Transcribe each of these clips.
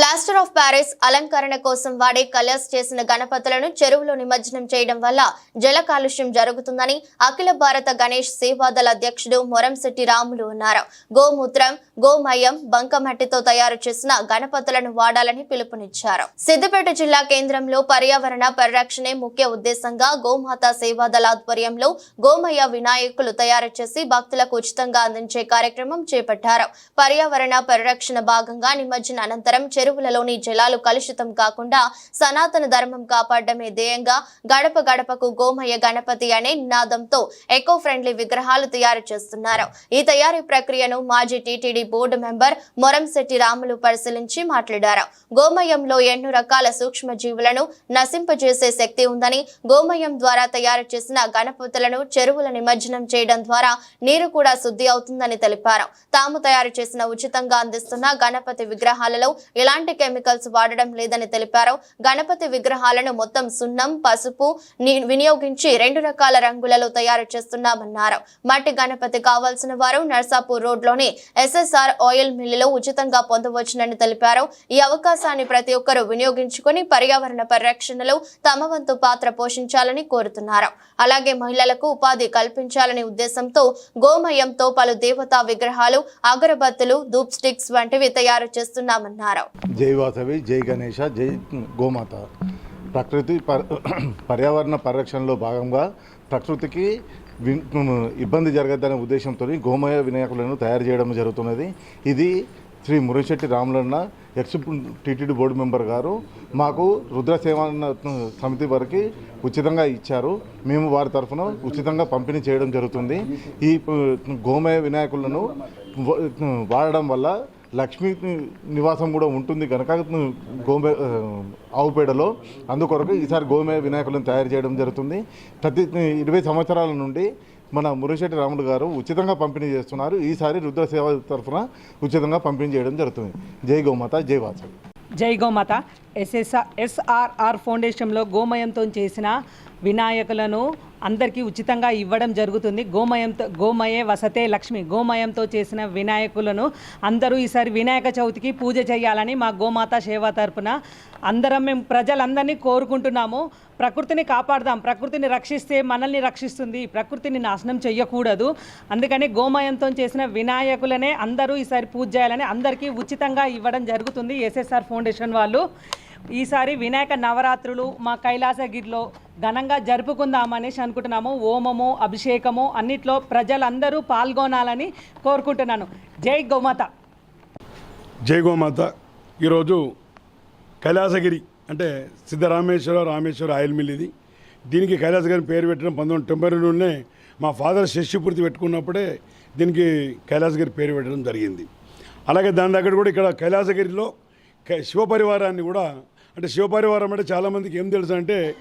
Plaster of Paris అలంకరణ కోసం వాడే కలర్స్ చేసిన గణపతులను చెరువులో నిమజ్జనం చేయడం వల్ల జల కాలుష్యం జరుగుతుందని అఖిల భారత గణేష్ సేవాదళ అధ్యక్షుడు మొరంశెట్టి రాములు అన్నారు. గోమూత్రం గోమయం బంకమట్టితో తయారు చేసిన గణపతులను వాడాలని పిలుపునిచ్చారు. సిద్దిపేట జిల్లా కేంద్రంలో పర్యావరణ పరిరక్షణే ముఖ్య ఉద్దేశంగా గోమాత సేవాదళ ఆధ్వర్యంలో గోమయ వినాయకులు తయారు చేసి భక్తులకు ఉచితంగా అందించే కార్యక్రమం చేపట్టారు. పర్యావరణ పరిరక్షణ భాగంగా నిమజ్జన అనంతరం చెరువు చెరువులలోని జలాలు కలుషితం కాకుండా సనాతన ధర్మం కాపాడమే ధ్యేయంగా గడప గడపకు గోమయ గణపతి అనే నినాదంతో ఎకో ఫ్రెండ్లీ విగ్రహాలు తయారు చేస్తున్నారు. ఈ తయారీ ప్రక్రియను మాజీ TTD board member Moramshetty Ramulu పరిశీలించి మాట్లాడారు. గోమయంలో ఎన్నో రకాల సూక్ష్మ జీవులను నశింపజేసే శక్తి ఉందని గోమయం ద్వారా తయారు చేసిన గణపతులను చెరువుల నిమజ్జనం చేయడం ద్వారా నీరు కూడా శుద్ధి అవుతుందని తెలిపారు. తాము తయారు చేసిన ఉచితంగా అందిస్తున్న గణపతి విగ్రహాలలో ఇలాంటి ఎలాంటి కెమికల్స్ వాడడం లేదని తెలిపారు. గణపతి విగ్రహాలను మొత్తం సున్నం పసుపు వినియోగించి రెండు రకాల రంగులలో తయారు చేస్తున్నామన్నారు. మట్టి గణపతి కావాల్సిన వారు నర్సాపూర్ రోడ్లోని ఎస్ఎస్ఆర్ ఆయిల్ మిల్లులో ఉచితంగా పొందవచ్చునని తెలిపారు. ఈ అవకాశాన్ని ప్రతి ఒక్కరూ వినియోగించుకొని పర్యావరణ పరిరక్షణలో తమ వంతు పాత్ర పోషించాలని కోరుతున్నారు. అలాగే మహిళలకు ఉపాధి కల్పించాలనే ఉద్దేశంతో గోమయంతో పలు దేవతా విగ్రహాలు అగరబత్తులు ధూప్ స్టిక్స్ వంటివి తయారు చేస్తున్నామన్నారు. జై వాసవి జై గణేష జై గోమాత. ప్రకృతి పర్ పర్యావరణ పరిరక్షణలో భాగంగా ప్రకృతికి ఇబ్బంది జరగద్దనే ఉద్దేశంతో గోమయ వినాయకులను తయారు చేయడం జరుగుతున్నది. ఇది శ్రీ మురిశెట్టి రాములన్న ఎక్స్ టీటీడీ బోర్డు మెంబర్ గారు మాకు రుద్రసేవా సమితి వారికి ఉచితంగా ఇచ్చారు. మేము వారి తరఫున ఉచితంగా పంపిణీ చేయడం జరుగుతుంది. ఈ గోమయ వినాయకులను వాడడం వల్ల లక్ష్మీ నివాసం కూడా ఉంటుంది కనుక గోమే ఆవుపేడలో. అందుకొరకు ఈసారి గోమే వినాయకులను తయారు చేయడం జరుగుతుంది. ప్రతి ఇరవై సంవత్సరాల నుండి మన మురిశెట్టి రాములు గారు ఉచితంగా పంపిణీ చేస్తున్నారు. ఈసారి రుద్రసేవ తరఫున ఉచితంగా పంపిణీ చేయడం జరుగుతుంది. జై గోమాత జై వాసవి జై గోమాత. ఎస్ఎస్ఆర్ ఎస్ఆర్ఆర్ ఫౌండేషన్లో గోమయంతో చేసిన వినాయకులను అందరికీ ఉచితంగా ఇవ్వడం జరుగుతుంది. గోమయంతో గోమయే వసతే లక్ష్మి. గోమయంతో చేసిన వినాయకులను అందరూ ఈసారి వినాయక చవితికి పూజ చేయాలని మా గోమాత సేవ తరపున అందరం మేము ప్రజలందరినీ కోరుకుంటున్నాము. ప్రకృతిని కాపాడదాం. ప్రకృతిని రక్షిస్తే మనల్ని రక్షిస్తుంది. ప్రకృతిని నాశనం చేయకూడదు అందుకని గోమయంతో చేసిన వినాయకులనే అందరూ ఈసారి పూజ చేయాలని అందరికీ ఉచితంగా ఇవ్వడం జరుగుతుంది. ఎస్ఎస్ఆర్ ఫౌండేషన్ వాళ్ళు. ఈసారి వినాయక నవరాత్రులు మా కైలాసగిరిలో ఘనంగా జరుపుకుందామనేసి అనుకుంటున్నాము. ఓమము అభిషేకము అన్నిట్లో ప్రజలందరూ పాల్గొనాలని కోరుకుంటున్నాను. జై గోమాత. జై గోమాత. ఈరోజు కైలాసగిరి అంటే సిద్ధరామేశ్వర రామేశ్వర ఆయిల్ మిల్ ఇది. దీనికి కైలాసగిరి పేరు పెట్టడం పంతొమ్మిది తొంభై రెండులోనే మా ఫాదర్ షష్టిపూర్తి పెట్టుకున్నప్పుడే దీనికి కైలాసగిరి పేరు పెట్టడం జరిగింది. అలాగే దాని దగ్గర కూడా ఇక్కడ కైలాసగిరిలో శివపరివారాన్ని కూడా అంటే శివపరివారం అంటే చాలామందికి ఏం తెలుసు అంటే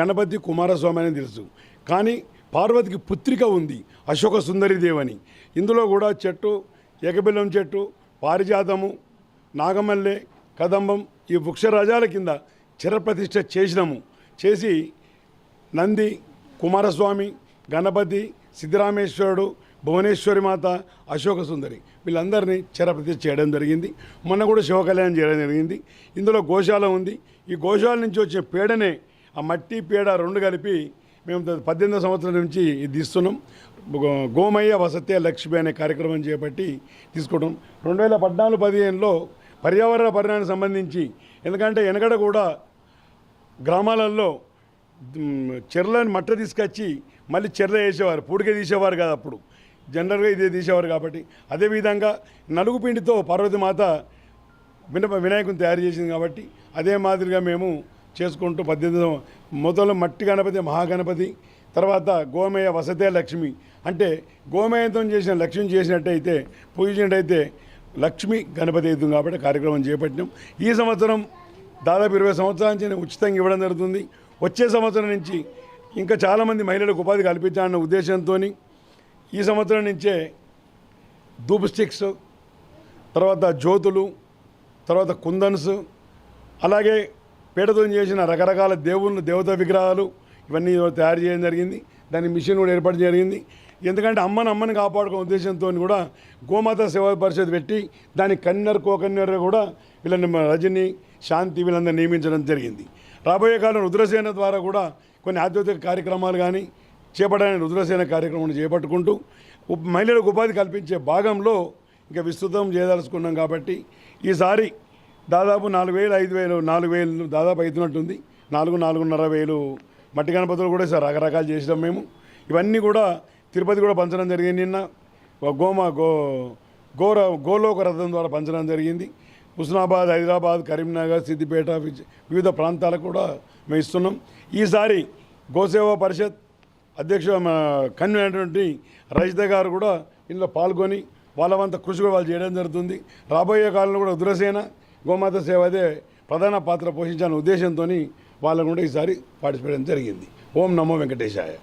గణపతి కుమారస్వామి అని తెలుసు. కానీ పార్వతికి పుత్రిక ఉంది అశోక సుందరిదేవని ఇందులో కూడా చెట్టు ఏకబిల్లం చెట్టు పారిజాతము నాగమల్లె కదంబం ఈ వృక్షరాజాల కింద చిరప్రతిష్ఠ చేసినాము. చేసి నంది కుమారస్వామి గణపతి సిద్ధరామేశ్వరుడు భువనేశ్వరి మాత అశోక సుందరి. వీళ్ళందరినీ చిరప్రతిష్ఠ చేయడం జరిగింది. మొన్న కూడా శివ కళ్యాణం చేయడం జరిగింది. ఇందులో గోశాల ఉంది. ఈ గోశాల నుంచి వచ్చిన పేడనే ఆ మట్టి పేడ రెండు కలిపి మేము పద్దెనిమిది సంవత్సరం నుంచి ఇది ఇస్తున్నాం గోమయ్య వసత్య లక్ష్మి అనే కార్యక్రమం చేపట్టి తీసుకోవడం. రెండు వేల పద్నాలుగు పదిహేనులో పర్యావరణ పరిణామానికి సంబంధించి ఎందుకంటే వెనకడ కూడా గ్రామాలలో చెర్లను మట్ట తీసుకొచ్చి మళ్ళీ చెర్ల వేసేవారు. పూడిక తీసేవారు కాదు అప్పుడు. జనరల్గా ఇదే తీసేవారు కాబట్టి. అదేవిధంగా నలుగు పిండితో పార్వతీమాత వినప వినాయకుని తయారు చేసింది కాబట్టి అదే మాదిరిగా మేము చేసుకుంటూ పద్దెనిమిది మొదలు మట్టి గణపతి మహాగణపతి తర్వాత గోమయ వసతే లక్ష్మి. అంటే గోమయంతో చేసిన లక్ష్మి చేసినట్టయితే పూజించినట్టయితే లక్ష్మి గణపతి అవుతుంది కాబట్టి కార్యక్రమం చేపట్టినాం. ఈ సంవత్సరం దాదాపు ఇరవై సంవత్సరాల నుంచి నేను ఉచితంగా ఇవ్వడం జరుగుతుంది. వచ్చే సంవత్సరం నుంచి ఇంకా చాలామంది మహిళలకు ఉపాధి కల్పించాలన్న ఉద్దేశంతో ఈ సంవత్సరం నుంచే ధూప్ స్టిక్స్ తర్వాత జ్యోతులు తర్వాత కుందన్స్ అలాగే పీటతో చేసిన రకరకాల దేవుళ్ళు దేవతా విగ్రహాలు ఇవన్నీ తయారు చేయడం జరిగింది. దాని మిషన్ కూడా ఏర్పాటు జరిగింది. ఎందుకంటే అమ్మని అమ్మని కాపాడుకునే ఉద్దేశంతో కూడా గోమాత సేవా పరిషత్ పెట్టి దాని కన్నర్ కోకన్నర్ కూడా వీళ్ళని రజని శాంతి వీళ్ళందరూ నియమించడం జరిగింది. రాబోయే కాలం రుద్రసేన ద్వారా కూడా కొన్ని ఆధ్యాత్మిక కార్యక్రమాలు కానీ చేపట్టడానికి రుద్రసేన కార్యక్రమం చేపట్టుకుంటూ మహిళలకు ఉపాధి కల్పించే భాగంలో ఇంకా విస్తృతం చేయదలుచుకున్నాం కాబట్టి ఈసారి దాదాపు నాలుగు వేలు ఐదు వేలు నాలుగు వేలు దాదాపు అవుతున్నట్టుంది. నాలుగు నాలుగున్నర వేలు మట్టి గణపతులు కూడా సార్ రకరకాలు చేసినాం మేము. ఇవన్నీ కూడా తిరుపతి కూడా పంచడం జరిగింది నిన్న. గోమా గోమ గో గోర గోలోక రథం ద్వారా పంచడం జరిగింది. హుస్నాబాద్ హైదరాబాద్ కరీంనగర్ సిద్దిపేట వివిధ ప్రాంతాలకు కూడా మేము ఇస్తున్నాం. ఈసారి గోసేవా పరిషత్ అధ్యక్షుడు మన కన్వీనటువంటి రజిత గారు కూడా ఇందులో పాల్గొని వాళ్ళ వంత కృషి కూడా వాళ్ళు చేయడం జరుగుతుంది. రాబోయే కాలంలో కూడా ఉగ్రసేన గోమాత సేవ అదే ప్రధాన పాత్ర పోషించాలనే ఉద్దేశంతో వాళ్ళకు కూడా ఈసారి పార్టిసిపేట్ జరిగింది. ఓం నమో వెంకటేశాయ.